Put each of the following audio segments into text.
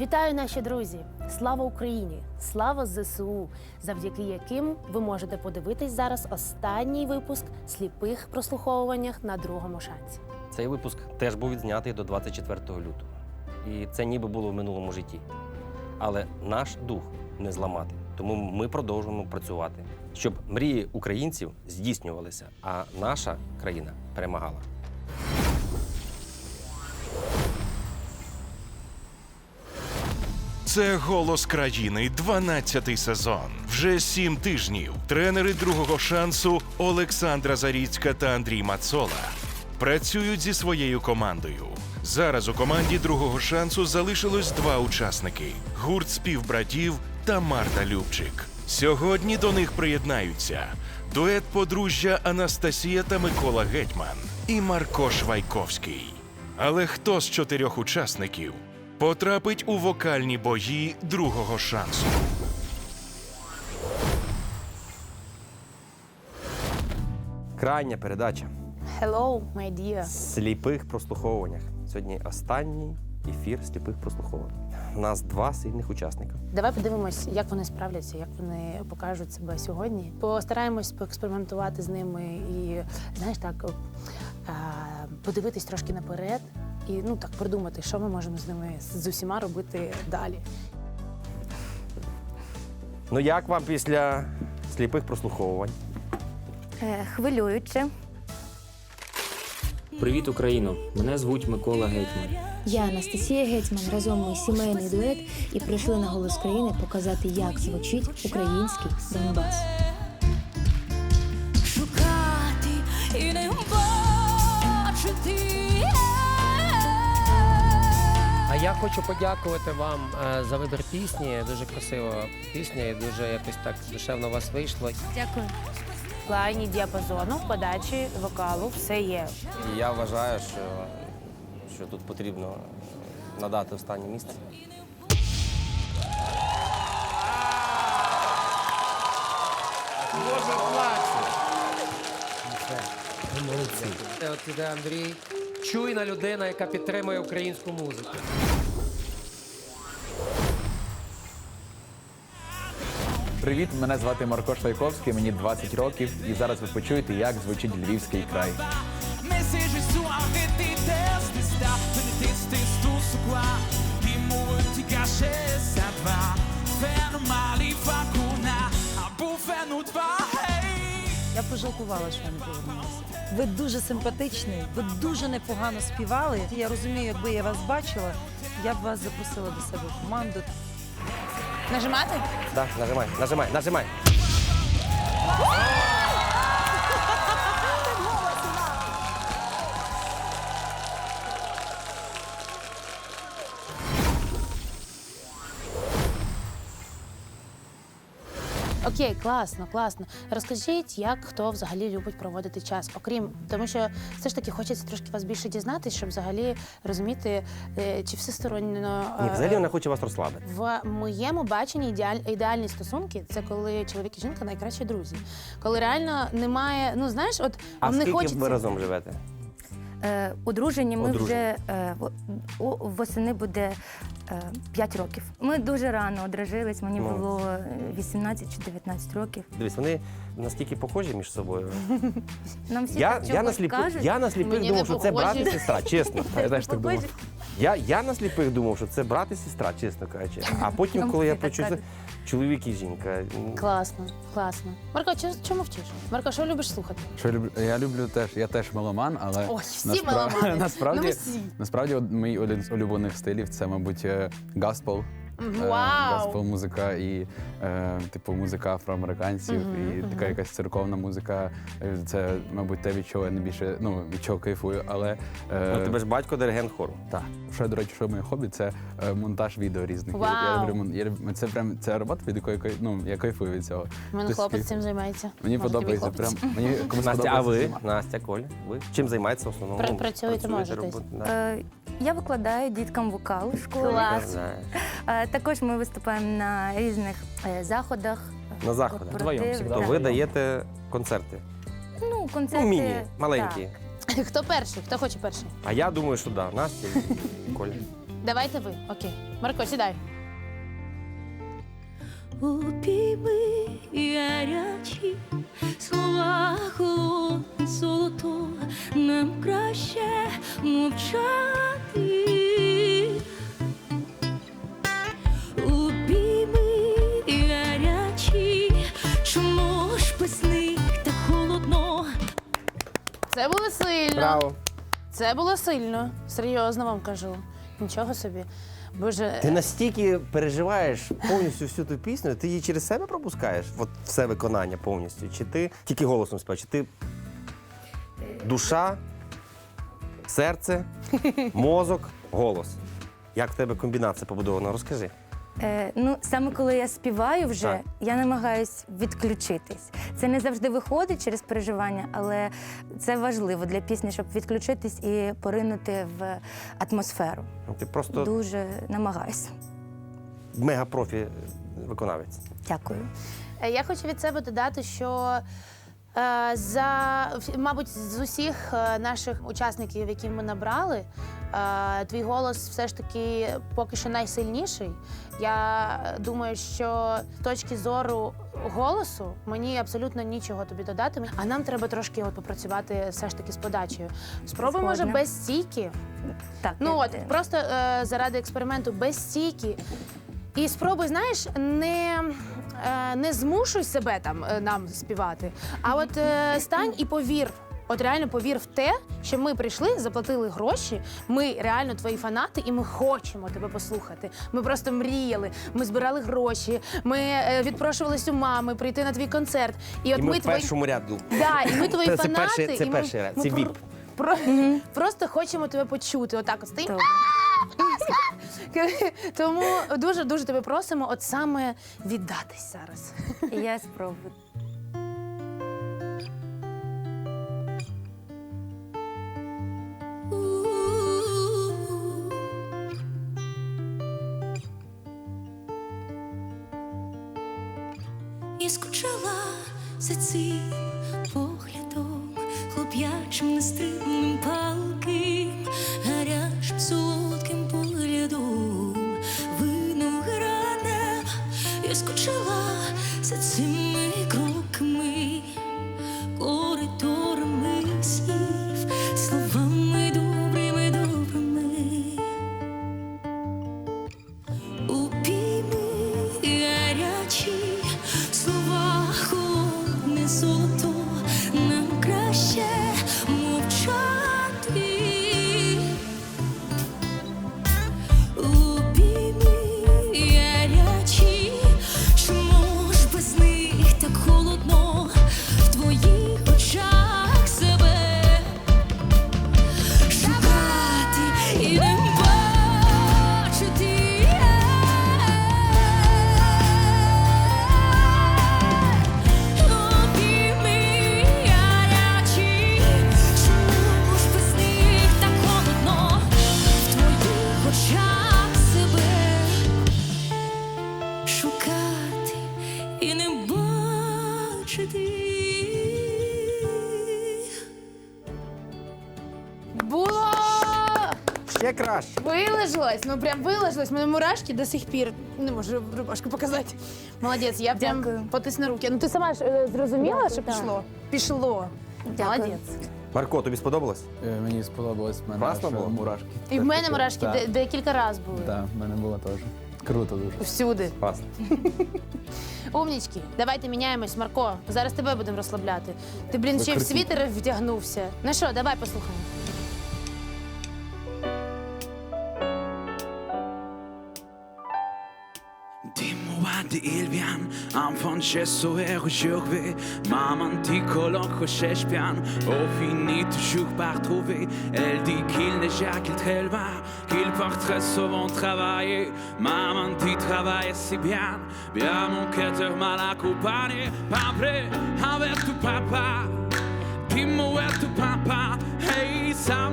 Вітаю, наші друзі! Слава Україні! Слава ЗСУ, завдяки яким ви можете подивитись зараз останній випуск сліпих прослуховуваннях на другому шансі. Цей випуск теж був відзнятий до 24 лютого. І це ніби було в минулому житті. Але наш дух не зламати. Тому ми продовжуємо працювати, щоб мрії українців здійснювалися, а наша країна перемагала. Це голос країни, 12-й сезон. Вже сім тижнів. Тренери другого шансу Олександра Заріцька та Андрій Мацола працюють зі своєю командою. Зараз у команді другого шансу залишилось два учасники: гурт співбратів та Марта Любчик. Сьогодні до них приєднаються дует подружжя Анастасія та Микола Гетьман і Марко Швайковський. Але хто з чотирьох учасників потрапить у вокальні бої другого шансу? Крайня передача Hello, my dear! сліпих прослуховуваннях. Сьогодні останній ефір сліпих прослуховувань. У нас два сильних учасника. Давай подивимось, як вони справляться, як вони покажуть себе сьогодні. Постараємось поекспериментувати з ними і, знаєш, так е, подивитись трошки наперед і ну так продумати, що ми можемо з ними з усіма робити далі. Ну як вам після сліпих прослуховувань? Е, Хвилююче. Привіт, Україно! Мене звуть Микола Гетьман. Я Анастасія Гетьман. Разом ми сімейний дует і прийшли на голос країни показати, як звучить український Донбас. Я хочу подякувати вам е, за вибір пісні. Дуже красива пісня і дуже якось так душевно у вас вийшло. Дякую. В плані діапазону, подачі, вокалу все є. І я вважаю, що, що тут потрібно надати останнє місце. Це От іде Андрій, чуйна людина, яка підтримує українську музику. Привіт, мене звати Марко Швайковський, мені 20 рokів, і зараз ви почуєте, як звучить львівський край. Я пожалкувала, що я не повернулася. Ви дуже симпатичний, ви дуже непогано співали. Я розумію, якби я вас бачила, я б вас запросила до себе в команду. Нажимати? Так, нажимай, нажимай, нажимай. Окей, класно, класно. Розкажіть, як хто взагалі любить проводити час, окрім тому, що все ж таки хочеться трошки вас більше дізнатися, щоб взагалі розуміти, е, чи всесторонньо е, Ні, взагалі вона хоче вас розслабити. в моєму баченні ідеаль, ідеальні стосунки це коли чоловік і жінка найкращі друзі. Коли реально немає, ну знаєш, от А вам не скільки хочеться. ви разом живете? Е, Одружені ми Одружені. вже е, в- восени буде 5 років. Ми дуже рано одружились, мені Ну. було е, 18 чи 19 років. Дивись, вони настільки похожі між собою. Нам всі Я, так я, на чогось сліпих, кажуть. я на сліпих Мені думав, що це брат і похожі. сестра, чесно. Я теж так думав. Похожі. Я, я на сліпих думав, що це брат і сестра, чесно кажучи. А потім, коли я почув це чоловік і жінка. Класно, класно. Марко, чому, чому вчиш? Марко, що любиш слухати? Що я люблю, я люблю теж, я теж меломан, але Ой, всі меломани. насправді, Ну, всі. насправді од- мій один з улюблених стилів це, мабуть, е, гаспел. Е, Вау! Гаспел музика і е, типу музика афроамериканців, і така якась церковна музика. Е, Це, мабуть, те, від чого я найбільше ну, від чого кайфую. Але е, Ну, тебе ж батько диригент хору. Так. Ще, до речі, що моє хобі, це е, монтаж відео різних. Я- Я, Вау! люблю мон- я, люблю- це прям це робота, від якої кай- ну, я кайфую від цього. У мене хлопець цим займається. Мені Може, тобі подобається. Прям мені комусь Настя, а подобається ви? знімати. Настя, Коля, ви чим займаєтеся в основному? Пра- працюєте, можете. робот- да. Е, Я викладаю діткам вокал у школі. Клас. Знаєш. Е, Також ми виступаємо на різних е, заходах. На заходах. корпоративах. Вдвоєм всегда. То ви даєте концерти. Ну, концерти. Ну, міні, маленькі. так. Хто перший? Хто хоче перший? А я думаю, що да, Настя і Коля. Давайте ви. Окей. Марко, сідай. Обійми гарячі слова холодне золото, нам краще мовчати. Це було сильно. Браво! Це було сильно. Серйозно вам кажу. Нічого собі. Боже, Ти настільки переживаєш повністю всю ту пісню, ти її через себе пропускаєш, от все виконання повністю. Чи ти тільки голосом співаєш, чи ти душа, серце, мозок, голос. Як в тебе комбінація побудована? Розкажи. Е, ну, саме коли я співаю вже, Так. я намагаюсь відключитись. Це не завжди виходить через переживання, але це важливо для пісні, щоб відключитись і поринути в атмосферу. Ти просто Дуже намагаюсь. мегапрофі виконавець. Дякую. Е, Я хочу від себе додати, що е, за мабуть з усіх е, наших учасників, які ми набрали, е, твій голос все ж таки поки що найсильніший. Я думаю, що з точки зору голосу мені абсолютно нічого тобі додати. А нам треба трошки от попрацювати все ж таки з подачею. Спробуй, може, без стійки. Так, Ну я- от просто е, заради експерименту без стійки. І спробуй, знаєш, не, е, не змушуй себе там е, нам співати, а от е, стань і повір. От реально повір в те, що ми прийшли, заплатили гроші. Ми реально твої фанати, і ми хочемо тебе послухати. Ми просто мріяли. Ми збирали гроші. Ми е, відпрошувались у мами прийти на твій концерт. І от І ми, ми в твої першому ряду. Да, і ми твої Це- це фанати. перший- це і ми, перший ряд, ми це про- VIP. Про, Просто хочемо тебе почути. Отак от стоїмо. Добре. Тому дуже дуже тебе просимо, от саме віддатись зараз. Я спробую. За цим поглядом, хлоп'ячим нестримним Вилажилось, ну прям вилажилось. Мене мурашки до сих пір. Не можу рубашку показати. Молодець, я прям Дякую. потисну руки. Ну ти сама ж е, зрозуміла, що пішло? Пішло. Дякую. Молодець. Марко, тобі сподобалось? Е, Мені сподобалось в мене Класно аж було? мурашки. І в мене мурашки так, декілька разів були. Так, в мене було теж. Круто дуже. Всюди. Класно. Умнічки, давайте міняємось, Марко. Зараз тебе будемо розслабляти. Ти, блін, ще й в круті. світер вдягнувся. Ну що, давай послухаємо. han concesso e er riservé, ma mantico l'occhio se spian, ho finito giù par trouver, elle dit qu'il ne gère qu'il trelva, qu'il porte souvent travaillé, Maman manti travaille si bien, bien mon cœur m'a accompagné, papre, avec tu papa, dimmo è tu papa, hey, sao.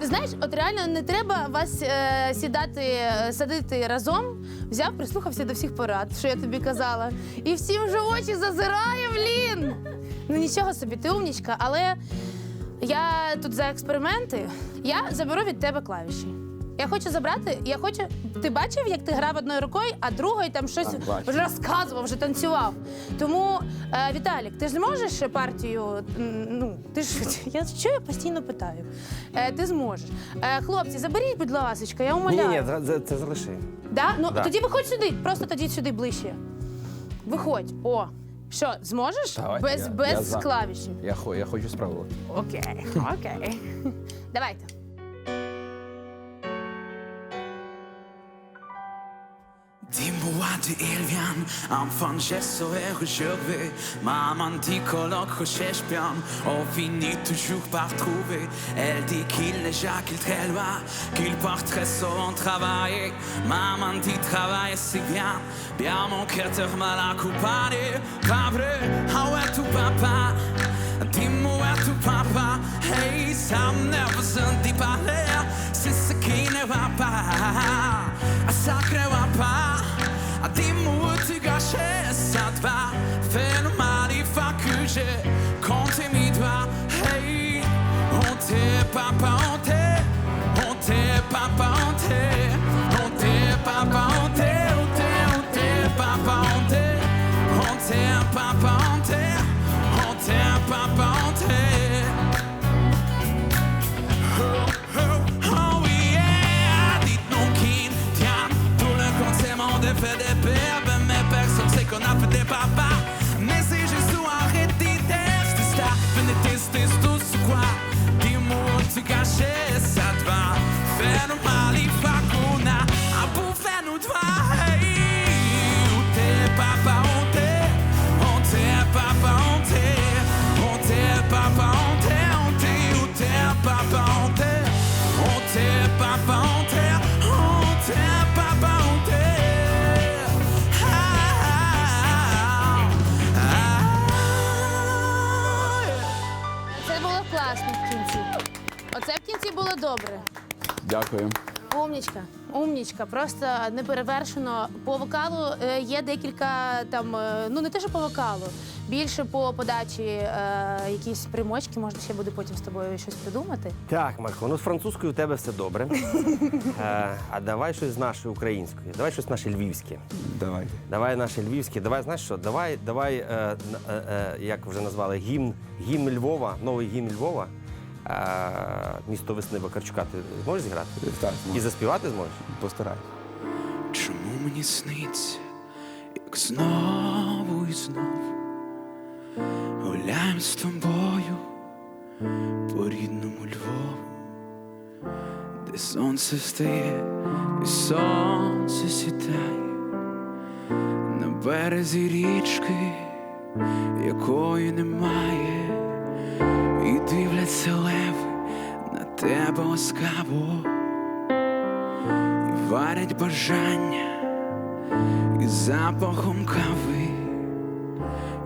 Ти знаєш, от реально не треба вас е, сідати, е, садити разом. Взяв, прислухався до всіх порад, що я тобі казала. І всім вже очі зазирає, блін. Ну нічого собі, ти умнічка, але Я тут за експерименти. Я заберу від тебе клавіші. Я хочу забрати, я хочу. Ти бачив, як ти грав одною рукою, а другою там щось бачив. вже розказував, вже танцював. Тому, е, Віталік, ти ж зможеш партію? м, Ну, ти ж я що я постійно питаю? Е, ти зможеш. Е, хлопці, заберіть, будь ласка, я Ні, умоляю. ні, ні, це, це залиши. Да? Ну Да. тоді виходь сюди, просто тоді сюди ближче. Виходь. О. Що, зможеш? Давай, без я- без я за. клавішів. Я, хо- я хочу спробувати. Окей, окей. Давайте. Elvian, enfant gesso et rejoué Maman dit colloque recherche bien On finit toujours par trouver Elle dit qu'il n'est jamais qu'il très loin Qu'il part très souvent travailler Maman dit travaille si bien Bien mon cœur te mal accompagné Cabre, how est tu papa Dis-moi où est tu papa. Hey, ça me besoin d'y parler C'est ce qui ne va pas ça ne va pas dimmu uti ga shesat va fen mari fa kuje добре. Дякую. Умнічка, умнічка, просто неперевершено. По вокалу е, є декілька там, е, ну не те, що по вокалу, більше по подачі е, якісь примочки, можна ще буде потім з тобою щось придумати. Так, Марко, ну з французькою у тебе все добре. Е, а давай щось з нашої української, давай щось наше львівське. Давай. Давай наше львівське, давай, знаєш що, давай, давай, е, е, е, як вже назвали, гімн, гімн Львова, новий гімн Львова. Місто весни Вакарчука. Ти зможеш зіграти? Так, І заспівати зможеш? постараюсь. Чому мені сниться, як знову і знову гуляєм з тобою по рідному Львову, де сонце встає і сонце сідає на березі річки, якої немає, і дивляться леви на тебе ласкаво і варять бажання із запахом кави,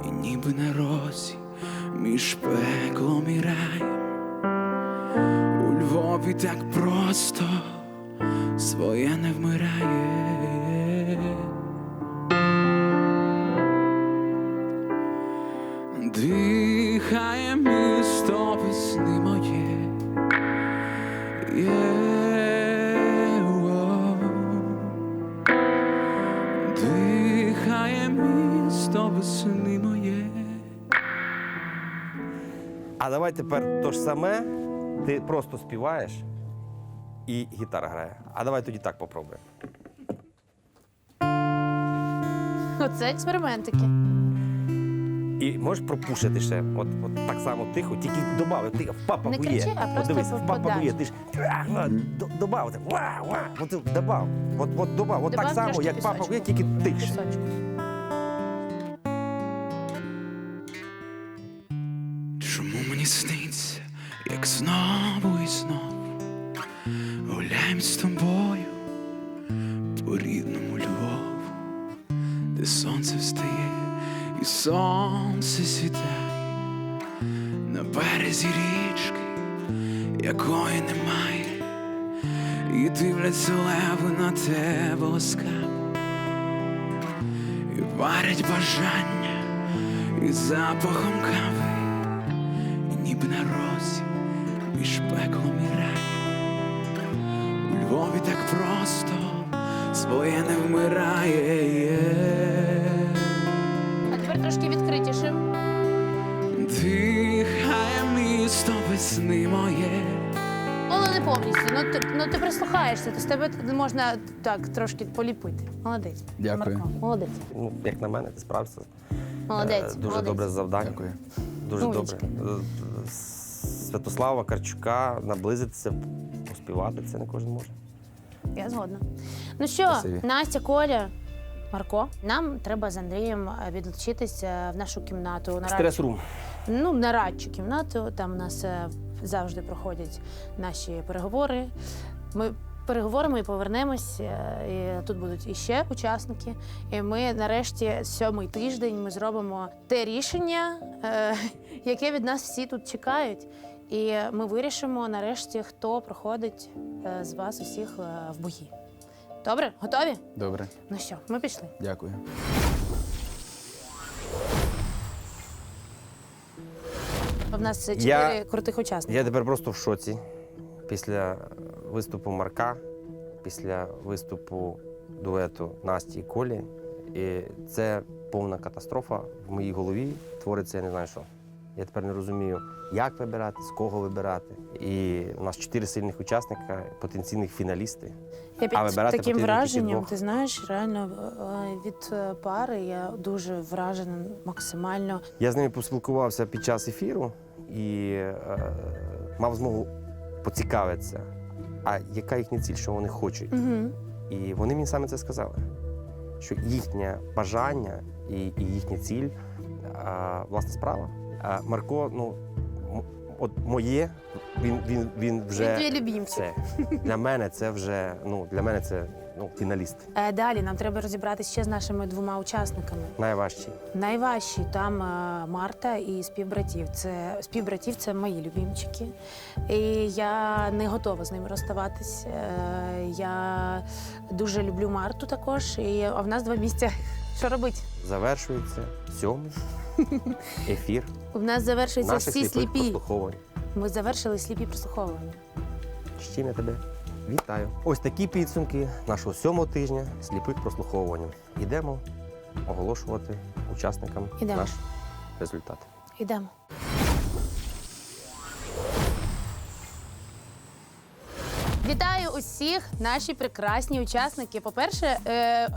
і ніби на розі між пеклом і раєм. У Львові так просто своє не вмирає. Тепер то ж саме, ти просто співаєш і гітара грає. А давай тоді так попробуємо. Оце експериментики. І можеш пропушити ще, от, от так само тихо, тільки добавив, ти в папа Не кричи, а От просто дивись, ти ж добав, ва, ва, от добав, от, от добав, от так само, трошки як папа пісочку. тільки тихше. Пісочку. Мені сниться, як знову і знову. Гуляєм з тобою по рідному Львову, де сонце встає і сонце сідає на березі річки, якої немає, і дивляться леви на тебе ласкаво, і варять бажання із запахом кави між пеклом і раєм. У Львові так просто своє не вмирає. А тепер трошки відкритіше. Дихає місто весни моє. Але не повністю. Ну ти, ну, ти прислухаєшся, то з тебе можна так трошки поліпити. Молодець. Дякую. Марко, молодець. Ну, як на мене, ти справився. Молодець. Е, Дуже молодець. добре завдання. Дякую. Дуже Умничка. добре. Е, Святослава Карчука наблизитися, поспівати це не кожен може. Я згодна. Ну що, Спасибі. Настя, Коля, Марко, нам треба з Андрієм е, відлучитися в нашу кімнату. На Стрес-рум. ну, на радчу кімнату. Там у нас е, завжди проходять наші переговори. Ми переговоримо і повернемось. е, І тут будуть іще учасники. І ми нарешті сьомий тиждень ми зробимо те рішення, е, яке від нас всі тут чекають. І ми вирішимо нарешті, хто проходить е, з вас усіх е, в бої. Добре, готові? Добре, Ну що, ми пішли. дякую. В нас чотири Я- крутих учасника. Я тепер просто в шоці. Після виступу Марка, після виступу дуету Насті і Колі. І це повна катастрофа в моїй голові. Твориться, я не знаю що. Я тепер не розумію, як вибирати, з кого вибирати. І у нас чотири сильних учасника, потенційних фіналісти. Я під А вибирати таким враженням, ти знаєш, реально е, від е, пари я дуже вражена максимально. Я з ними поспілкувався під час ефіру і е, мав змогу поцікавитися, а яка їхня ціль, що вони хочуть. Угу. І вони мені саме це сказали, що їхнє бажання і, і їхня ціль а, власна справа. А Марко, ну от моє, він, він, він вже Він все. Для мене це вже ну для мене це ну фіналіст. Е, Далі нам треба розібратися ще з нашими двома учасниками. Найважчий. Найважчі там е, Марта і співбратів. Це співбратів це мої любімчики. І я не готова з ними розставатись. Е, Я дуже люблю Марту також. І а в нас два місця. Що робити? Завершується сьомий ефір У нас завершуються наших всі сліпих сліпі. прослуховувань. Ми завершили сліпі прослуховування. З чим я тебе вітаю. Ось такі підсумки нашого сьомого тижня сліпих прослуховувань. Йдемо оголошувати учасникам Ідемо. наш результат. Йдемо. Вітаю усіх, наші прекрасні учасники. По-перше, е,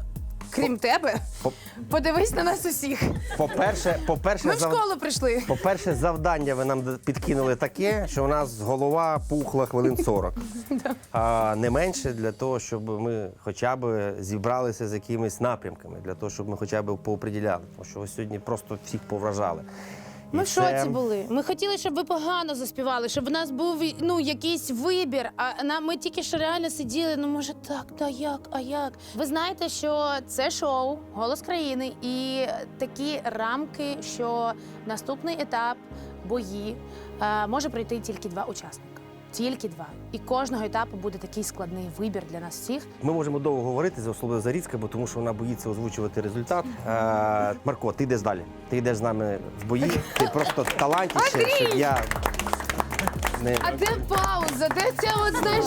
крім тебе, По- подивись на нас усіх. По-перше, по-перше, Ми в зав- школу прийшли. по-перше, завдання ви нам д- підкинули таке, що у нас голова пухла хвилин 40. А не менше для того, щоб ми хоча б зібралися з якимись напрямками, для того, щоб ми хоча б пооприділяли. Тому що ви сьогодні просто всіх повражали. Ми І в шоці були. Ми хотіли, щоб ви погано заспівали, щоб в нас був ну якийсь вибір. А нам ми тільки що реально сиділи. Ну може так, та як, а як? Ви знаєте, що це шоу Голос країни і такі рамки, що наступний етап бої е, може пройти тільки два учасника. Тільки два. І кожного етапу буде такий складний вибір для нас всіх. Ми можемо довго говорити за особливо Заріцька, бо тому що вона боїться озвучувати результат. Е, Марко, ти йдеш далі. Ти йдеш з нами в бої. Ти просто талантіше, щоб я не А де пауза? Де ця от знаєш?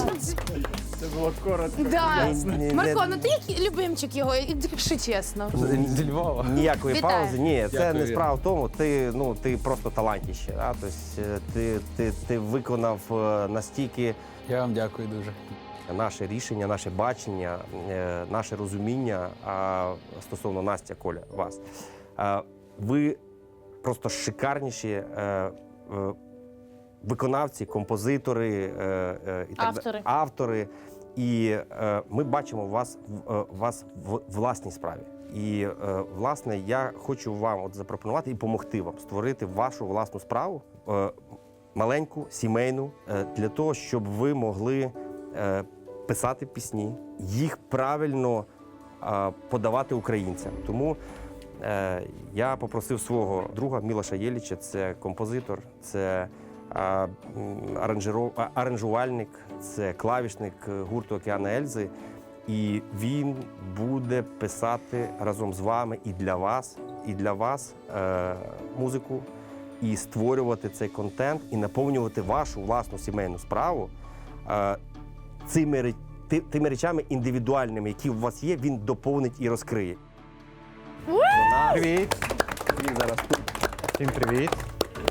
Це було коротко. Да. Не- Марко, ну ти як любимчик його, якщо чесно. Зі Львова. ніякої Вітаю. паузи. Ні, це Дякую. не справа в тому. Ти ну ти просто талантіще. Да? Тобто, е, ти, ти, ти виконав е, настільки Я вам дякую дуже. наше рішення, наше бачення, е, наше розуміння а, стосовно Настя, Коля, вас. Ви просто шикарніші е, е, виконавці, композитори, е, е, і так Автори. автори. І е, ми бачимо вас, в- вас в власній справі. І е, власне я хочу вам от запропонувати і допомогти вам створити вашу власну справу, е, маленьку, сімейну, е, для того, щоб ви могли е, писати пісні, їх правильно е, подавати українцям. Тому е, я попросив свого друга Мілоша Єліча, це композитор, це аранжувальник, це клавішник е, гурту Океана Ельзи. І він буде писати разом з вами і для вас, і для вас е, музику і створювати цей контент, і наповнювати вашу власну сімейну справу е, цими, ти- тими речами індивідуальними, які у вас є, він доповнить і розкриє. Привіт! Він зараз тут. Всім привіт.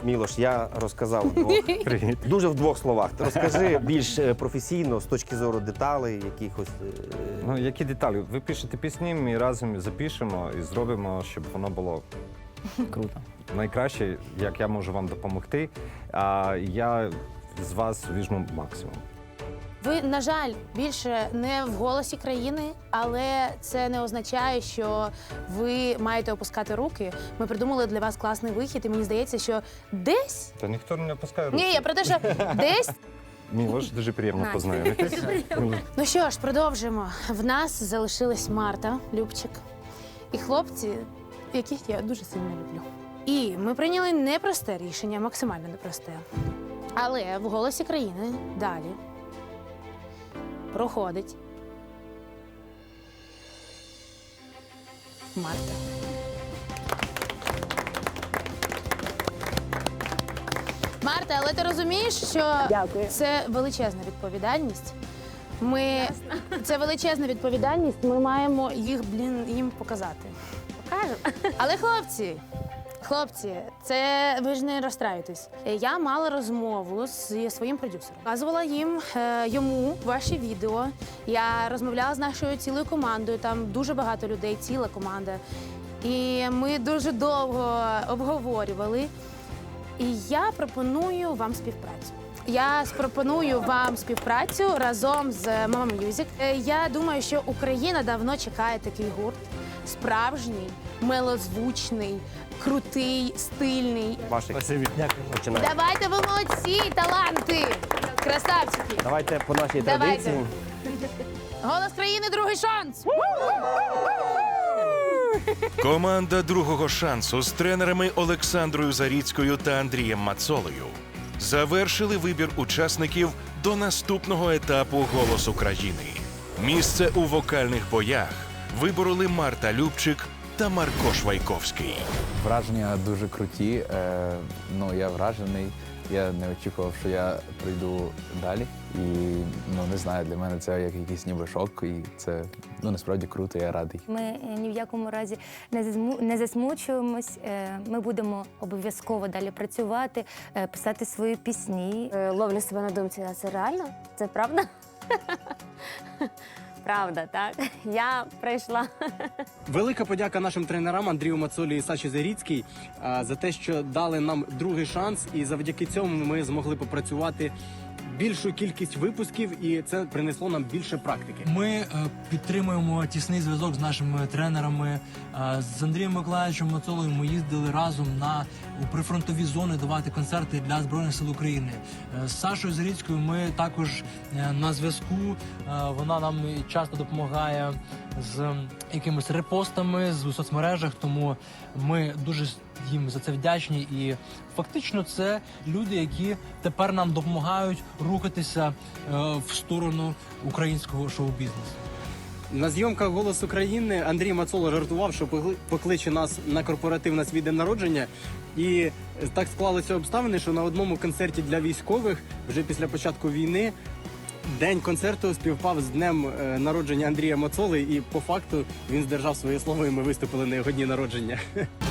Мілош, я розказав вдвох. Дуже в двох словах. Розкажи більш е, професійно з точки зору деталей, якихось. е, Ну, які деталі? Ви пишете пісні, ми разом запишемо і зробимо, щоб воно було Круто. найкраще, як я можу вам допомогти. А я з вас візьму максимум. Ви, на жаль, більше не в голосі країни, але це не означає, що ви маєте опускати руки. Ми придумали для вас класний вихід, і мені здається, що десь Та ніхто не опускає руки. ні, я про те, що десь. Мілош, дуже приємно Настя. познайомитись. Ну що ж, продовжимо. В нас залишилась Марта, Любчик і хлопці, яких я дуже сильно люблю. І ми прийняли непросте рішення, максимально непросте. Але в голосі країни далі проходить Марта. Марта, але ти розумієш, що це величезна відповідальність. Ми це величезна відповідальність. Ми маємо їх, блін, їм показати. Покажемо. Але хлопці, хлопці, це ви ж не розстраюйтесь. Я мала розмову з своїм продюсером. Показувала їм е, йому ваші відео. Я розмовляла з нашою цілою командою. Там дуже багато людей, ціла команда. І ми дуже довго обговорювали. І я пропоную вам співпрацю. Я пропоную вам співпрацю разом з Mama Music. Е, Я думаю, що Україна давно чекає такий гурт. Справжній, милозвучний, крутий, стильний. Ваших починає. Давайте ви молодці, таланти! Красавчики! Давайте по нашій Давайте. традиції. Голос країни, другий шанс! Команда другого шансу з тренерами Олександрою Заріцькою та Андрієм Мацолою завершили вибір учасників до наступного етапу Голос України. Місце у вокальних боях вибороли Марта Любчик та Марко Швайковський. Враження дуже круті. Е, ну, я вражений. Я не очікував, що я прийду далі. І ну не знаю, для мене це як якийсь ніби шок, і це ну насправді круто, я радий. Ми е, ні в якому разі не зазму- не засмучуємось. Е, Ми будемо обов'язково далі працювати, е, писати свої пісні. Е, Ловлю себе на думці, а це реально? Це правда? Правда, так. Я прийшла. Велика подяка нашим тренерам Андрію Мацолі і Саші Заріцькій за те, що дали нам другий шанс, і завдяки цьому ми змогли попрацювати більшу кількість випусків, і це принесло нам більше практики. Ми е, підтримуємо тісний зв'язок з нашими тренерами. Е, з Андрієм Миколаївичем Мацолою ми їздили разом на прифронтові зони давати концерти для збройних сил України. Е, з Сашою Заріцькою ми також на зв'язку. Вона нам часто допомагає з якимись репостами з соцмережах. Тому ми дуже їм за це вдячні. І фактично це люди, які тепер нам допомагають рухатися е, в сторону українського шоу-бізнесу. На зйомках «Голос України» Андрій Мацола жартував, що покличе нас на корпоратив свій день народження. І так склалися обставини, що на одному концерті для військових вже після початку війни день концерту співпав з днем е, народження Андрія Мацоли. І по факту він здержав своє слово, і ми виступили на його дні народження.